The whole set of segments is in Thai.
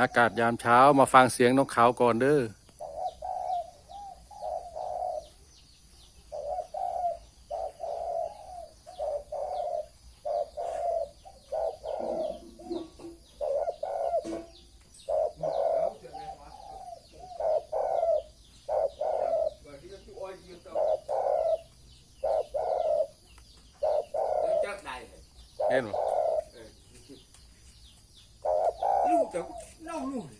อากาศยามเช้ามาฟังเสียงนกเขาก่อนเด้อเห็นบ่ลูกแต่เล่าลูกเคยไปนึกแค่ละขึ้นไปขึ้นไปอย่าดูไอ้ดงตั้งตั้งตั้งเราจะอึ้ง หน่อย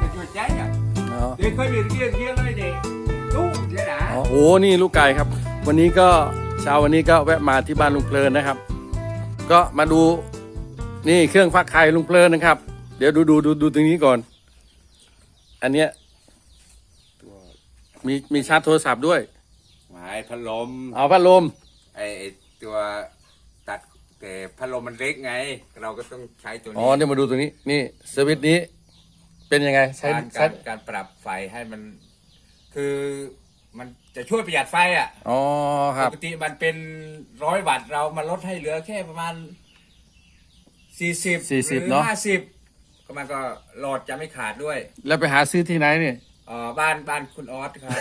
จะจดใจอะอ๋อเด็กเคยเรียนเรียนเรียนเลยเด็กลูกเดี๋ยวนะอ๋อโอ้นี่ลูกไก่ครับ วันนี้ก็ เช้าวันนี้ก็แวะมาที่บ้านลุงเพลินนะครับ ก็มาดูนี่เครื่องฟักไข่ลุงเพลินนะครับ เดี๋ยวดูดูดูดูตรงนี้ก่อน อันเนี้ยมีมีชาร์จโทรศัพท์ด้วยหมายพัดลมเอาพัดลมไอ้ไอ้ตัวตัดแต่พัดลมมันเล็กไง เราก็ต้องใช้ตัวอ๋อนี้เนี่ยมาดูตรงนี้ นี่สวิตช์นี้ เป็นยังไงใช้การใช้การการปรับไฟให้มัน คือมัน จะช่วยประหยัดไฟอะอ๋อคปรับกติมันเป็นร้อยวัตต์เรามาลดให้เหลือแค่ประมาณสี่สิบ40หรือเนอะ ห้าสิบก็มันก็หลอดจะไม่ขาดด้วยแล้วไปหาซื้อที่ไหนเนี่ยอ๋อบ้านบ้านคุณออสครับ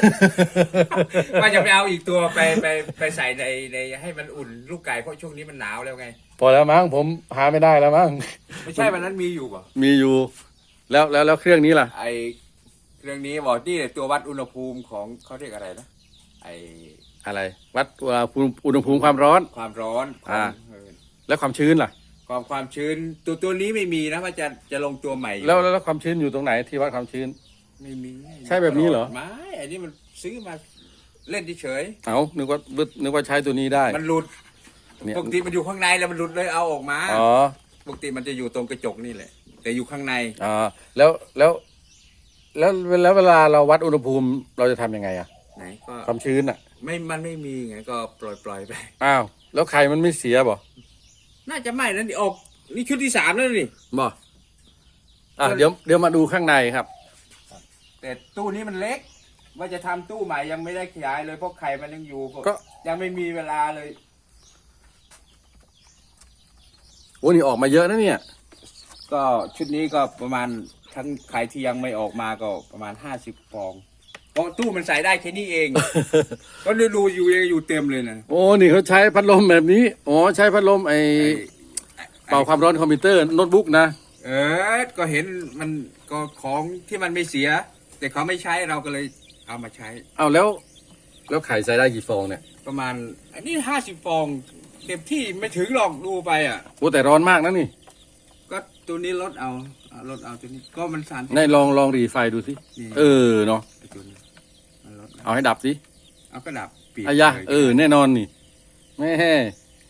ว่าจะไปเอาอีกตัวไปไปไปใส่ในในให้มันอุ่นลูกไก่เพราะช่วงนี้มันหนาวแล้วไง พอแล้วมั้งผมหาไม่ได้แล้วมั้ง ไม่ใช่วันนั้นมีอยู่ป่ะมีอยู่ แล้วแล้วแล้วเครื่องนี้ล่ะ ไอเรื่องนี้บอกนี่ตัววัดอุณหภูมิของเขาเรียกอะไรนะไออะไรวัดอุณหภูมิอุณหภูมิความร้อน ความร้อนขอ่าองเออและความชื้นล่ะ ความความชื้น ตัวตัวนี้ไม่มีนะว่าจะจะลงตัวใหม่อยู่แล้วแล้วแล้วความชื้นอยู่ตรงไหนที่วัดความชื้น ไม่มีใช่แบบนี้เหรอ ไม่อันนี้มันซื้อมาเล่นเฉยเอานึกว่านึกว่าใช้ตัวนี้ได้ๆมันหลุดเนี่ยปกติมันอยู่ข้างในแล้วมันหลุดเลยเอาออกมาอ๋อปกติมันจะอยู่ตรงกระจกนี่แหละ แต่อยู่ข้างในอ๋อแล้วแล้วแล้วแล้วเวลาเราวัดอุณหภูมิเราจะทำยังไงอะ ไหนก็ความชื้นอะไม่มันไม่มีไงก็ปล่อยปล่อยไป อ้าว แล้วไข่มันไม่เสียบ่น่าจะไม่นั่นดิออกนี่ชุดที่สามแล้วนี่บ่อะเดี๋ยวเดี๋ยวมาดูข้างในครับ แต่ตู้นี้มันเล็ก ว่าจะทำตู้ใหม่ยังไม่ได้ขยายเลยเพราะไข่มันยังอยู่ก็ ยังไม่มีเวลาเลย โอ้นี่ออกมาเยอะนะเนี่ย ก็ชุดนี้ก็ประมาณทั้งไข่ที่ยังไม่ออกมาก็ประมาณห้าสิบฟอง เพราะตู้มันใส่ได้แค่นี้เอง ก็ดูดูอยู่ยังอยู่เต็มเลยนะโอ้นี่เขาใช้พัดลมแบบนี้อ๋อใช้พัดลมไอเป่าความร้อนคอมพิวเตอร์โน้ตบุ๊กนะเออก็เห็นมันก็ของที่มันไม่เสีย แต่เขาไม่ใช้เราก็เลยเอามาใช้ เอาแล้ว แล้วไข่ใส่ได้กี่ฟองเนี่ย ประมาณ อันนี้ห้าสิบฟองเต็มที่ไม่ถึงหรอกดูไปอะโอ้แต่ร้อนมากนะนี่ ก็ตัวนี้ลดเอาเอาลดเอาตัวนี้ก็มันสารในลองลองรีไฟดูสินี่เออเนาะ เอาให้ดับสิเอากระดับปิดอายะลเออ แน่นอนนี่แม่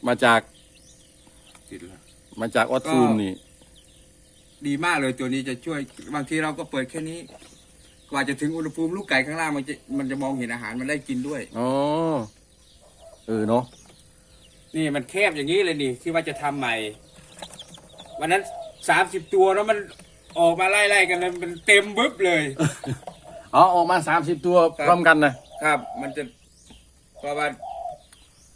มาจากปิดแล้วมาจากออสซูมนี่ ดีมากเลยตัวนี้จะช่วยบางทีเราก็เปิดแค่นี้ กว่าจะถึงอุณหภูมิลูกไก่ข้างล่างมันจะมันจะมองเห็นอาหารมันได้กินด้วยอ๋อเออเนาะนี่มันแคบอย่างนี้เลยนี่ที่ว่าจะทำใหม่วันนั้นสามสิบตัวแล้วมันออกมาไล่ๆกันเลยมันเต็มบึ๊บเลย อ๋อออกมาสามสิบตัวครับ พร้อมกันนะครับ มันจะเพราะว่า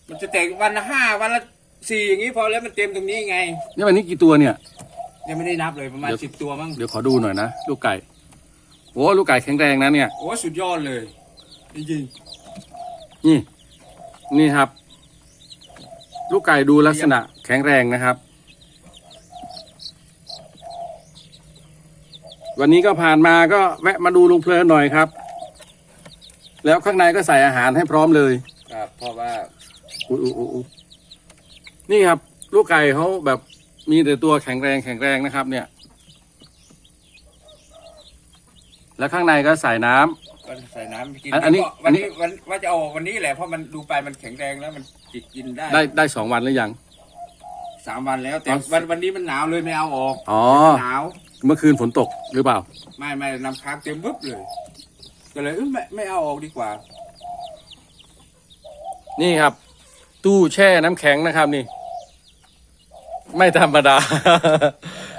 มันจะแตกวันละห้าวันละสี่อย่างนี้พอแล้วมันเต็มตรงนี้ไง นี่วันนี้กี่ตัวเนี่ย ยังไม่ได้นับเลยประมาณเดี๋ยว สิบตัวมั้งเดี๋ยวขอดูหน่อยนะลูกไก่โอ้ลูกไก่แข็งแรงนะเนี่ย โอ้สุดยอดเลยจริงนี่ นี่ครับ ลูกไก่ดูลักษณะแข็งแรงนะครับ วันนี้ก็ผ่านมาก็แวะมาดูลุงเพลินหน่อยครับ แล้วข้างในก็ใส่อาหารให้พร้อมเลยๆครับเพราะว่าอุ๊ยอุ๊ยอุ๊ยอุ๊ยนี่ครับ ลูกไก่เขาแบบมีแต่ตัวแข็งแรงแข็งแรงนะครับ เนี่ย แล้วข้างในก็ใส่น้ำ ก็ใส่น้ำกินอันอันนี้แล้วก็วันนี้วันว่าจะเอาออกวันนี้แหละเพราะมันดูไปมันแข็งแรงแล้วมันจิกกินได้ได้ได้สองวันหรือยัง สามวันแล้ว แต่อ๋อวันวันนี้มันหนาวเลยไม่เอาออกอ๋อหนาว เมื่อคืนฝนตกหรือเปล่า ไม่ไม่น้ำค้างเต็มปุ๊บเลยก็เลยเอ้ยไม่ไม่เอาออกดีกว่า นี่ครับ ตู้แช่น้ำแข็งนะครับนี่ ไม่ธรรมดา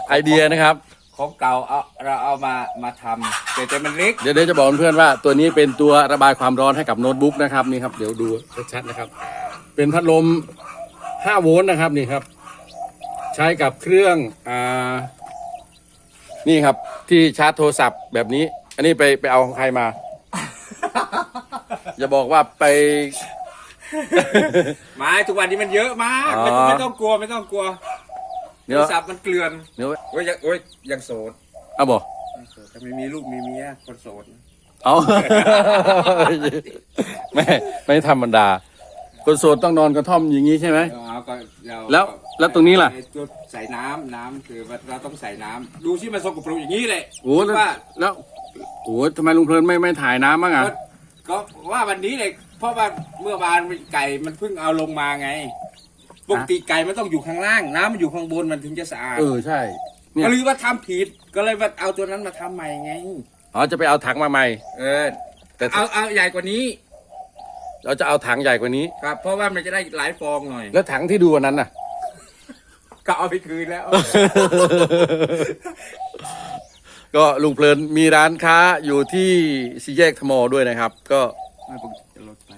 ไอเดียนะครับ ของเก่าเอาเราเอามามาทำแต่แต่มันเล็ก เดี๋ยวเดี๋ยวจะบอกเพื่อนๆว่า ตัวนี้เป็นตัวระบายความร้อนให้กับโน้ตบุ๊กนะครับนี่ครับ เดี๋ยวดูชัดๆนะครับ เป็นพัดลม 5 โวลต์นะครับนี่ครับ ใช้กับเครื่องอ่า นี่ครับที่ชาร์จโทรศัพท์แบบนี้ อันนี้ไปไปเอาของใครมา อย่าบอกว่าไป ไม้ทุกวันนี้มันเยอะมากอ๋อไม่ไม่ต้องกลัวไม่ต้องกลัวเนื้โทอรศัพท์มันเกลื่อนเนื้อโอ้ยยังโอ้ยยังโสดเอาบอกยังโสดแต่ไม่มีลูกมีเมียคนโสด เอา ไม่ไม่ธรรมดา คนโสดต้องนอนกระท่อมอย่างนี้ใช่ไหม เอาก็เราแล้วแล้วตรงนี้ล่ะไอ้ตัวใส่น้ำน้ำคือว่าเราต้องใส่น้ำดูที่มันสกปรกอย่างนี้เลยโอ้แล้วว่าแล้วโอ้ทำไมลุงเพลินไม่ไม่ถ่ายน้ำบ้างอะก็ก็ว่าวันนี้เลยเพราะว่าเมื่อวานไก่มันเพิ่งเอาลงมาไงปกติไก่มันต้องอยู่ข้างล่าง น้ำมันอยู่ข้างบนมันถึงจะสะอาดเออใช่ เนี่ย ก็เลยว่าทำผิดก็เลยว่าเอาตัวนั้นมาทำใหม่ไง อ๋อจะไปเอาถังมาใหม่ เออแต่เอาเอาใหญ่กว่านี้ เราจะเอาถังใหญ่กว่านี้ ครับ เพราะว่ามันจะได้หลายฟองหน่อย แล้วถังที่ดูวันนั้นน่ะ ก็เอาไปคืนแล้ว ก็ลุงเพลินมีร้านค้าอยู่ที่สี่แยกทมด้วยนะครับ ก็ไม่ปกติจะลดไป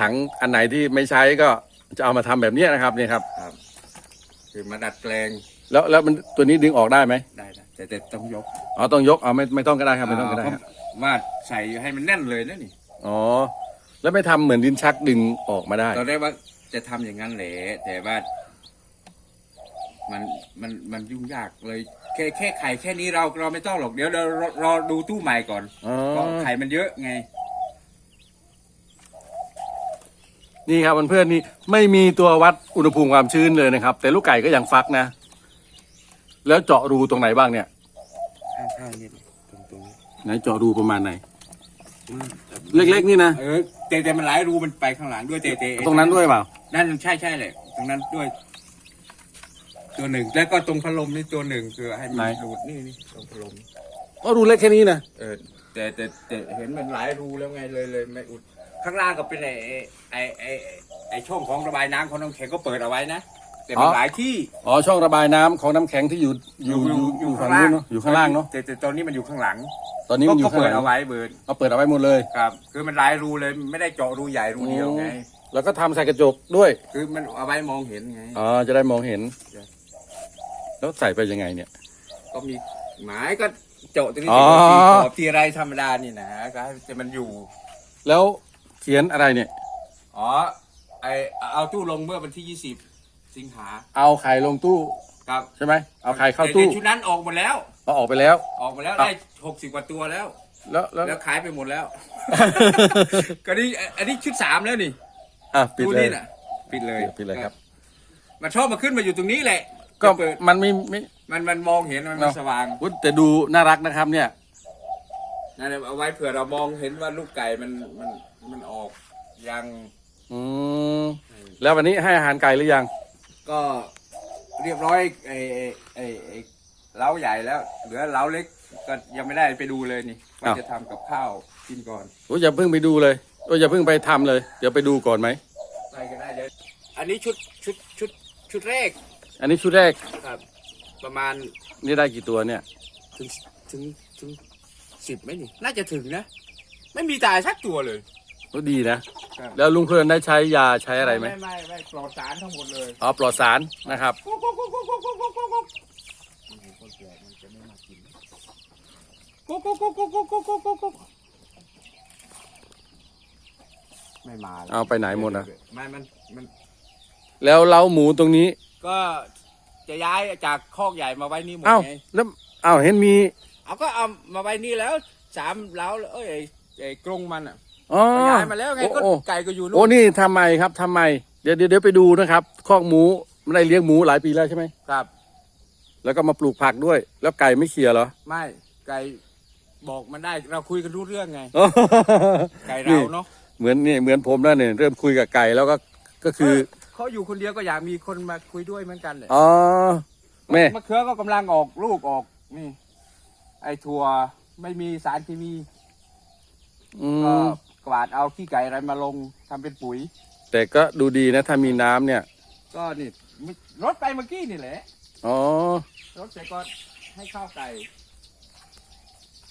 ถังอันไหนที่ไม่ใช้ก็จะเอามาทำแบบเนี้ยนะครับเนี่ยครับ ครับ คือมาดัดแปลงแล้วแล้วมันตัวนี้ดึงออกได้ไหมได้นะแต่แต่ต้องยกอ๋อต้องยกเอาไม่ไม่ต้องก็ได้ครับไม่ต้องก็ได้เพครับราะว่าใส่ให้มันแน่นเลยนะนี่อ๋อ แล้วไม่ทำเหมือนดินชักดึงออกมาได้ ตอนแรกว่าจะทำอย่างนั้นแหละแต่ว่า มันมันมันยุ่งยากเลย แค่แค่ไข่แค่นี้เราเราไม่ต้องหรอกเดี๋ยวเรารอรอดูตู้ใหม่ก่อนอ๋อ เพราะไข่มันเยอะไง นี่ครับเพื่อนๆนี่ไม่มีตัววัดอุณหภูมิความชื้นเลยนะครับ แต่ลูกไก่ก็ยังฟักนะ แล้วเจาะรูตรงไหนบ้างเนี่ยข้างๆนี่ตรงตรงนี้ไหนเจาะรูประมาณไหนอืม เล็กๆนี่นะ เออแต่แต่มันหลายรูมันไปข้างหลังด้วยแต่แต่ตรงนั้นด้วยเปล่า นั่นใช่ใช่เลย ตรงนั้นด้วย ตัวหนึ่งแล้วก็ตรงพัดลมนี่ตัวหนึ่งคือให้มันดูดนี่นี่ตรงพัดลมก็รูเล็กแค่นี้นะเออแต่แต่แต่เห็นมันหลายรูแล้วไงเลยเลยไม่อุด ข้างล่างก็เป็นไอ้ไอ้ไอ้ไอ้ไอ้ช่องของระบายน้ำของน้ำแข็งก็เปิดเอาไว้นะแต่มันหลายที่อ๋อช่องระบายน้ำของน้ำแข็งที่อยู่อยู่อยู่อยู่ฝั่งนู้นเนาะอยู่ข้างล่างเนาะแต่แต่ตอนนี้มันอยู่ข้างหลังต อนนี้มันอยู่ก็ข้างเปิหดลังเอาไว้เบิร์นเอาเปิดเอาไว้หมดเลย ครับ คือมันหลายรูเลยไม่ได้เจาะรูใหญ่รูเดียวไง แล้วก็ทำใส่กระจกด้วยคือมันเอาไว้มองเห็นไง อ๋อจะได้มองเห็น ใช่ แล้วใส่ไปยังไงเนี่ย ก็มีหมายก็เจาะตรงนี้อ๋อ ตีขอบตีอะไรธรรมดานี่นะก็ให้มันอยู่ แล้วเขียนอะไรเนี่ย อ๋อไอเอาตู้ลงเมื่อวันที่20สิงหาเอาไข่ลงตู้ครับใช่ไหมเอาไข่เข้าตู้แต่ชุดนั้นออกหมดแล้ว เอาออกไปแล้ว ออกมาแล้วครับได้60กว่าตัวแล้ว แล้วแล้ว แล้วขายไปหมดแล้ว ก็นี่อันนี้ชุดสามแล้วนี่อะปิดตู้เลยนี่น่ะปิดเลยปิดเลยครับมันชอบมาขึ้นมาอยู่ตรงนี้แหละก็เปิดมันไม่ไม่มันมันมองเห็นมันเนอะสว่างอุ๊ยแต่ดูน่ารักนะครับเนี่ย นั่นแหละเอาไว้เผื่อเรามองเห็นว่าลูกไก่มันมันมันออกยังอืมแล้ววันนี้ให้อาหารไก่หรือยัง ก็เรียบร้อยไอ้ไอ้ไอ้ไอ้ เล้าใหญ่แล้ว เหลือเล้าเล็กก็ยังไม่ได้ไปดูเลยนี่ว่าอ้าว จะทำกับข้าวกินก่อนโอ้ยอย่าเพิ่งไปดูเลยโอ้ยอย่าเพิ่งไปทำเลย เดี๋ยวไปดูก่อนไหม ไปก็ได้เดี๋ยวอันนี้ชุดชุดชุดชุดแรกอันนี้ชุดแรกครับ ประมาณนี่ได้กี่ตัวเนี่ย ถึงถึงถึงสิบไหมนี่ น่าจะถึงนะ ไม่มีตายสักตัวเลย ก็ดีนะ ครับ แล้วลุงเพลินได้ใช้ยาใช้อะไรไหมไม่ไม่ไม่ปลอดสารทั้งหมดเลยอ๋อปลอดสารนะครับ คนแก่มันจะไม่มากิน กุ๊กกุ๊กกุ๊กกุ๊กกุ๊กกุ๊กกุ๊กกุ๊กไม่มาแล้วเอาไปไหนหมดนะไม่มันมันแล้วเล้าหมูตรงนี้ ก็จะย้ายจากคอกใหญ่มาไว้นี่หมดเอ้าไงแล้วเอ้าเห็นมีเอาก็เอามาไว้นี่แล้วสามเล้าเอ้ยไอ้ไอ้กรงมันอะอ๋อก็ย้ายมาแล้วไงก็โอ้ไก่ก็อยู่โอ้นู่นนี่ทำไมครับทำไม เดี๋ยวเดี๋ยวเดี๋ยวไปดูนะครับคอกหมูไม่ได้เลี้ยงหมูหลายปีแล้วใช่ไหมครับ แล้วก็มาปลูกผักด้วย แล้วไก่ไม่เขี่ยเหรอ ไม่ไก่ บอกมันได้เราคุยกันรู้เรื่องไงอ๋อไก่เราเนาะเหมือนนี่เหมือนผมแล้วเนี่ยเริ่มคุยกับไก่แล้วก็ก็คือเขาอยู่คนเดียวก็อยากมีคนมาคุยด้วยเหมือนกันเลยอ๋อแม่มะเขือก็กำลังออกลูกออกนี่ ไอ้ถั่วไม่มีสารเคมีอืก็มกวาดเอาขี้ไก่อะไรมาลงทำเป็นปุ๋ย แต่ก็ดูดีนะถ้ามีน้ำเนี่ย ก็นี่รถไปเมื่อกี้นี่แหละอ๋อรถเสร็จก็ให้ข้าวไก่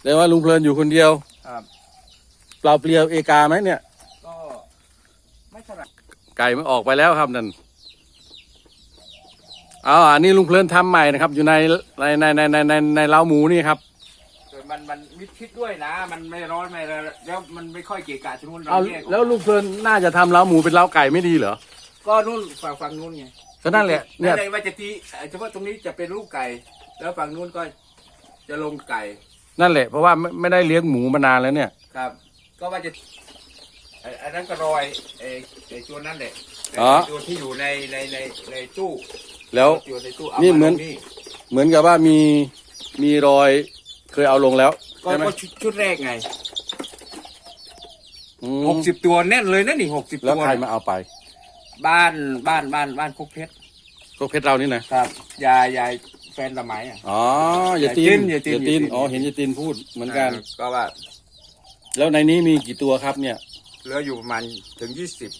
แต่ว่าลุงเพลินอยู่คนเดียวครับ เปล่าเปลี่ยวเอกาไหมเนี่ย ก็ไม่เท่าไหร่ไก่มันออกไปแล้วครับนั่นเอาอันนี้ลุงเพลินทำใหม่นะครับ อยู่ในในในในในในในเล้าหมูนี่ครับแต่มันมันมิดชิดด้วยนะ มันไม่ร้อนไม่อะไรแล้วมันไม่ค่อยเกะกะชนู้นเราเอาแยกออกแล้วลุงเพลินน่าจะทำเล้าหมูเป็นเล้าไก่ไม่ดีเหรอก็นู่นฝั่งฝั่งนู้นไงก็นั่นแหละเนี่ยนั่นแหละว่าจะตีเอ่อเฉพาะตรงนี้จะเป็นลูกไก่ แล้วฝั่งนู้นก็จะลงไก่ นั่นแหละ เพราะว่าไม่ไม่ได้เลี้ยงหมูมานานแล้วเนี่ย ครับ ก็ว่าจะไอ้อันนั้นก็รอยไอ้ไอ้ตัวนั้นแหละอ๋อไอ้ตัวที่อยู่ในในในในตู้แล้ว อยู่ในตู้นี่าาเหมือน ลงเหมือนกับว่ามีมีรอยเคยเอาลงแล้วก็ใช่ไหมก็ชุดชุดแรกไงอืมหกสิบตัวแน่นเลยนะนี่หกสิบแล้วตัวใครมาเอาไปบ้านบ้านบ้านบ้านพกเพชรก็เพชรเรานี่นะ ครับยายยาย แฟนสมัยอะ อ๋ออย่าตีนอย่าตีนอย่าตีนอย่าตีน อ๋อเห็นอย่าตีนพูดเหมือนกัน ก็ว่าแล้วในนี้มีกี่ตัวครับเนี่ยเหลืออยู่ประมาณถึงยี่สิบ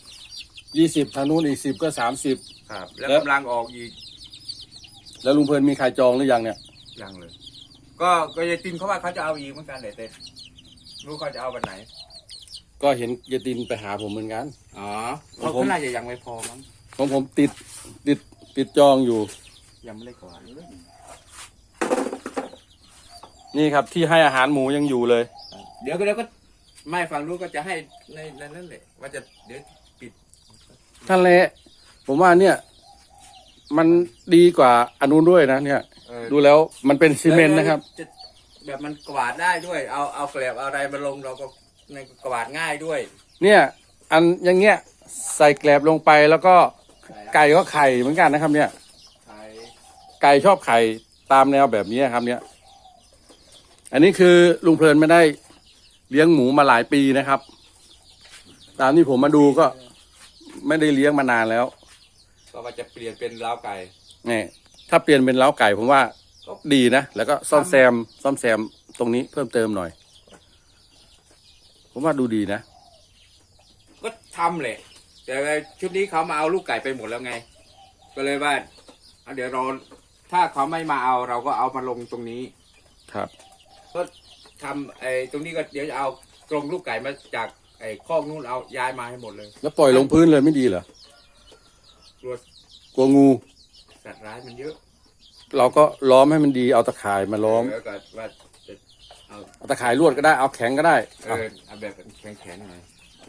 ยี่สิบทางนู้นอีกสิบก็สามสิบ ครับ แล้วแล้ว กำลังออกอีกแล้วลุงเพลินมีใครจองหรือยังเนี่ยยังเลย ก็ก็ยายตินเขาว่าเขาจะเอาอีกเหมือนกันเลยแต่รู้เขาจะเอาวันไหนก็เห็นยายตินไปหาผมเหมือนกัน อ๋อเขาผม เขาน่าจะยังไม่พอมั้งของผมติดติดติดจองอยู่ ยังไม่ได้ก่อนเลยนี่ครับที่ให้อาหารหมูยังอยู่เลย เดี๋ยวก็เดี๋ยวก็ไม่ฟังรู้ก็จะให้ในในนั้นแหละว่าจะเดี๋ยวปิดท่านเละผมว่าเนี่ย มันดีกว่าอนนุนด้วยนะเนี่ย เออดูแล้วมันเป็นซีเมนต์นะครับจะแบบมันกวาดได้ด้วย เอาเอาแกลบเอาอะไรมาลงเราก็ในกวาดง่ายด้วยเนี่ย อันอย่างเงี้ยใส่แกลบลงไปแล้วก็ไก่ก็ไข่เหมือนกันนะครับ เนี่ยไข่ ไก่ชอบไข่ตามแนวแบบนี้ครับ เนี่ย อันนี้คือลุงเพลินไม่ได้เลี้ยงหมูมาหลายปีนะครับ ตามที่ผมมาดูก็ไม่ได้เลี้ยงมานานแล้วก็ว่าจะเปลี่ยนเป็นล้าวไก่เนี่ยถ้าเปลี่ยนเป็นเล้าไก่ผมว่าดีนะแล้วก็ซ่อมแซม ซ่อมแซมตรงนี้เพิ่มเติมหน่อย ผมว่าดูดีนะ ก็ทำแหละแต่ชุดนี้เขามาเอาลูกไก่ไปหมดแล้วไง ก็เลยว่าเอาเดี๋ยวรอ ถ้าเขาไม่มาเอาเราก็เอามาลงตรงนี้ครับ ก็ทำไอ้ตรงนี้ก็เดี๋ยวจะเอากรงลูกไก่มาจากไอ้คอกนู้นเอาย้ายมาให้หมดเลย แล้วปล่อยลงพื้นเลยไม่ดีเหรอกลัวกลัวงู สัตว์ร้ายมันเยอะเราก็ล้อมให้มันดีเอาตะข่ายมาล้อมแล้วก็ว่าจะเอาเอาตะข่ายลวดก็ได้เอาแข็งก็ได้เออเอาแบบแข็งๆหน่อย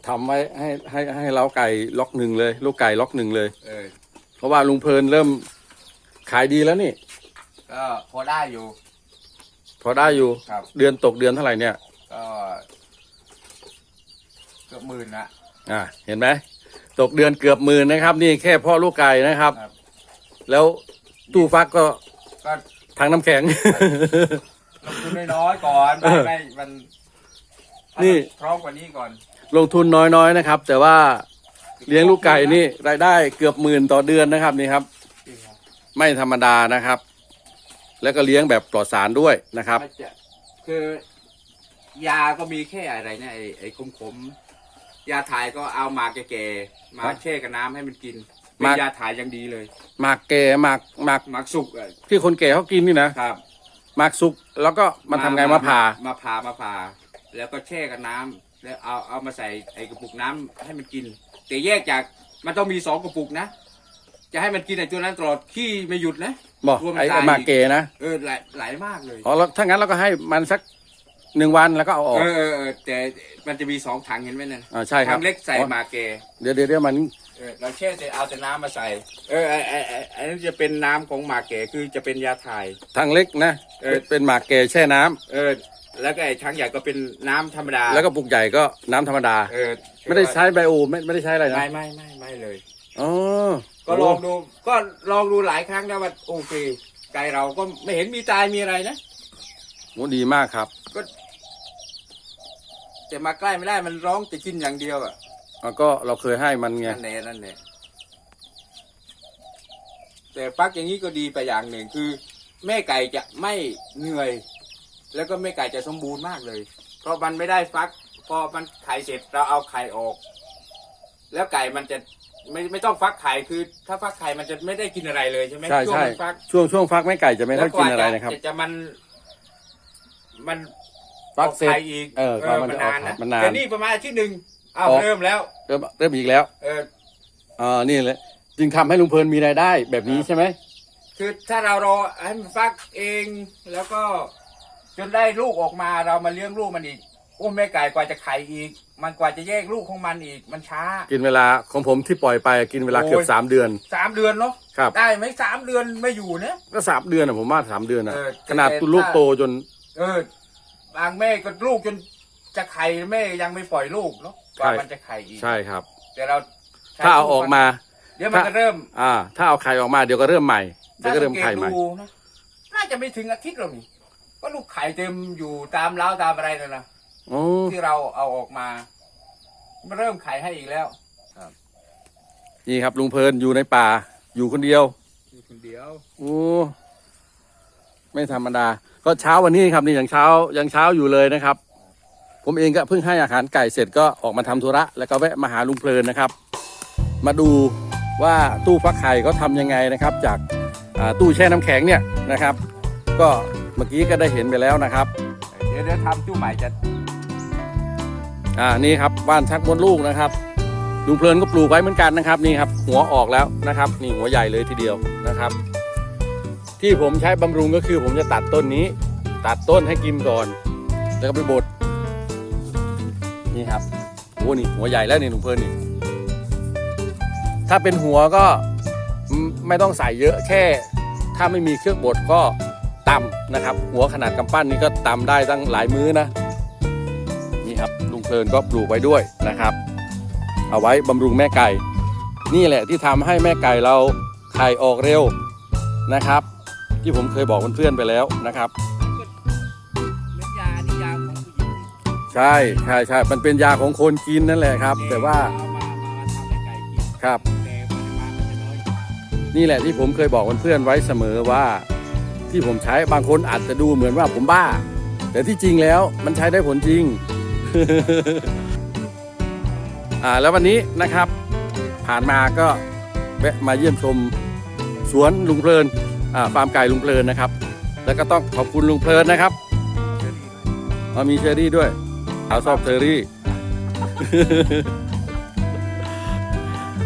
ทำไว้ให้ให้ให้เล้าไก่ล็อกหนึ่งเลย ลูกไก่ล็อกหนึ่งเลย เออเพราะว่าลุงเพลินเริ่ม ขายดีแล้วนี่ ก็พอได้อยู่ พอได้อยู่ ครับ เดือนตกเดือนเท่าไหร่เนี่ย ก็เกือบหมื่นละ อ่า เห็นไหมตกเดือนเกือบหมื่นนะครับ นี่แค่พ่อลูกไก่นะครับ ครับ แล้วตู้ฟักก็ก็ทางน้ำแข็ง ลงทุนน้อยๆก่อนไม่ไม่มันนี่ พร้อมกว่านี้ก่อน ลงทุนน้อยๆนะครับ แต่ว่าเลี้ยงลูกไก่นี่รายได้เกือบหมื่นต่อเดือนนะครับนี่ครับจริงครับ ไม่ธรรมดานะครับ แล้วก็เลี้ยงแบบปลอดสารด้วยนะครับ มันจะคือ ยาก็มีแค่อะไรนะไอ้ไอ้ขมๆ ยาถ่ายก็เอามาแก่ๆมาครับแช่กับน้ำให้มันกินหเป็นมากยาถ่ายอย่างดีเลยหมากแก่หมากหมากหมักสุกอะที่คนแก่เขากินนี่นะครับหมากสุกแล้วก็มาทำไงมาผ่ามาผ่ามาผ่า แล้วก็แช่กับน้ำแล้วเอาเอามาใส่ไอ้กระปุกน้ำให้มันกิน แต่แยกจากมันต้องมีสองกระปุกนะ จะให้มันกินไอ้ตัวนั้นตลอดขี้ไม่หยุดนะบอกรวมไอ้ตายหมากแก่นะ เออหลายหลายมากเลยอ๋อแล้วถ้างั้นเราก็ให้มันสักหนึ่งวันแล้วก็เอาออก เออเออเออแต่มันจะมีสองถังเห็นไหมนั่นอ่าใช่ครับ ถังเล็กใส่อ๋อหมากแกเดี๋ยวเดี๋ยวเดี๋ยวมันเออเราแช่เสร็จเอาแต่น้ำมาใส่ เออไอไอไอ้ไอ้นั่นจะเป็นน้ำของหมากแกคือจะเป็นยาถ่าย ทางเล็กนะเออ เป็นหมากแก่แช่น้ำเออ แล้วก็ไอ้ถังใหญ่ก็เป็นน้ำธรรมดาแล้วก็ปุกใหญ่ก็น้ำธรรมดา เออไม่ได้ใช้ไบโอไม่ไม่ได้ใช้อะไรนะไม่ไม่ไม่ไม่เลย อ๋อ ก็ลองดูก็ลองดูหลายครั้งแล้วว่าโอเคไก่เราก็ไม่เห็นมีตายมีอะไรนะโหดีมากครับจะมาใกล้ไม่ได้มันร้องจะกินอย่างเดียวอะแล้วก็เราเคยให้มันไงนั่นแหละนั่นแหละแต่ฟักอย่างนี้ก็ดีไปอย่างหนึ่งคือ แม่ไก่จะไม่เหนื่อย แล้วก็แม่ไก่จะสมบูรณ์มากเลย เพราะมันไม่ได้ฟัก พอมันไข่เสร็จเราเอาไข่ออก แล้วไก่มันจะ ไม่ไม่ต้องฟักไข่คือ ถ้าฟักไข่มันจะไม่ได้กินอะไรเลยใช่ไหมใช่ช่วงใช่มันฟักช่วงช่วงฟักแม่ไก่จะไม่ได้กินอะไรนะครับ แล้วกว่าจจะมัน มันฟักเสร็จ ออไข่อีกเออกว่ามันจะนานออกไข่นะมันนานแต่นี่ประมาณอาทิตย์หนึ่งอ้าวออก เริ่มแล้ว เริ่มเริ่มอีกแล้วเออ อ่านี่แหละจึงทำให้ลุงเพลินมีรายได้แบบนี้ใช่ไหมคือถ้าเรารอให้มันฟักเองแล้วก็จนได้ลูกออกมาเรามาเลี้ยงลูกมันอีกโอ้แม่ไก่กว่าจะไข่อีก มันกว่าจะแยกลูกของมันอีกมันช้ากินเวลาของผมที่ปล่อยไปกินเวลาโอ้ยเกือบสามเดือนสามเดือนเนาะครับได้ไหมสามเดือนไม่อยู่เนี่ยก็สามเดือนอะผมว่าสามเดือนอะเออขนาดแต่ลูกถ้าโตจน เออบางแม่ก็ลูกจนจะไข่แม่ยังไม่ปล่อยลูกเนาะกว่ามันจะไข่อีกใช่ครับ แต่เราใช้ถ้าเอาออกมา เดี๋ยวมันก็เริ่มอ่า ถ้าเอาไข่ออกมาเดี๋ยวก็เริ่มใหม่เดี๋ยวก็เริ่มไข่ใหม่ถ้าสังเกตดูนะน่าจะไม่ถึงอาทิตย์หรอกนี่ก็ลูกไข่เต็มอยู่ตามเล้าตามอะไรนั่นนะ อ๋อที่เราเอาออกมามันเริ่มไข่ให้อีกแล้วนี่ครับลุงเพลินอยู่ในป่า อยู่คนเดียว อยู่คนเดียวโอ้ไม่ธรรมดา ก็เช้าวันนี้ครับนี่ยังเช้ายังเช้าอยู่เลยนะครับ ผมเองก็เพิ่งให้อาหารไก่เสร็จก็ออกมาทำธุระแล้วก็แวะมาหาลุงเพลินนะครับ มาดูว่าตู้ฟักไข่เขาทำยังไงนะครับ จากอ่าตู้แช่น้ำแข็งเนี่ยนะครับ ก็เมื่อกี้ก็ได้เห็นไปแล้วนะครับ เดี๋ยวเดี๋ยวทำจู้ใหม่จะ อ่านี่ครับว่านชักมดลูกนะครับลุงเพลินก็ปลูกไว้เหมือนกันนะครับนี่ครับ หัวออกแล้วนะครับ นี่หัวใหญ่เลยทีเดียวนะครับ ที่ผมใช้บำรุงก็คือผมจะตัดต้นนี้ ตัดต้นให้กินก่อน แล้วก็ไปบดนี่ครับโอ้นี่หัวใหญ่แล้วนี่ลุงเพลินนี่ถ้าเป็นหัวก็ไม่ต้องใส่เยอะแค่ ถ้าไม่มีเครื่องบดก็ตำนะครับ หัวขนาดกำปั้นนี่ก็ตำได้ตั้งหลายมื้อนะ ลุงเพลินก็ปลูกไว้ด้วยนะครับ เอาไว้บำรุงแม่ไก่ นี่แหละที่ทำให้แม่ไก่เราไข่ออกเร็วนะครับ ที่ผมเคยบอกเพื่อนๆไปแล้วนะครับเม็ดยานี่ยาของผู้หญิงใช่ใช่ใช่มันเป็นยาของคนกินนั่นแหละครับ แต่ว่าเอมามาทำให้ไก่กินครับแต่ปริมาณมันจะน้อยกว่านี่แหละที่ผมเคยบอกเพื่อนๆไว้เสมอว่าที่ผมใช้บางคนอาจจะดูเหมือนว่าผมบ้า แต่ที่จริงแล้วมันใช้ได้ผลจริง อ่าแล้ววันนี้นะครับ ผ่านมาก็แวะมาเยี่ยมชมสวนลุงเพลินอ่าฟาร์มไก่ลุงเพลินนะครับ แล้วก็ต้องขอบคุณลุงเพลินนะครับอ่ามีเชอรี่ด้วยสาวชอบเชอรี่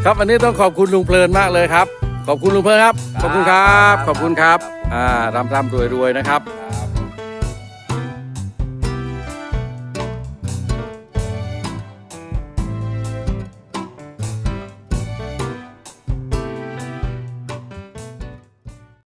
ครับวันนี้ต้องขอบคุณลุงเพลินมากเลยครับ ขอบคุณลุงเพลินครับ ขอบคุณครับ ขอบคุณครับ อ่ารำรำรวยรวยนะครับ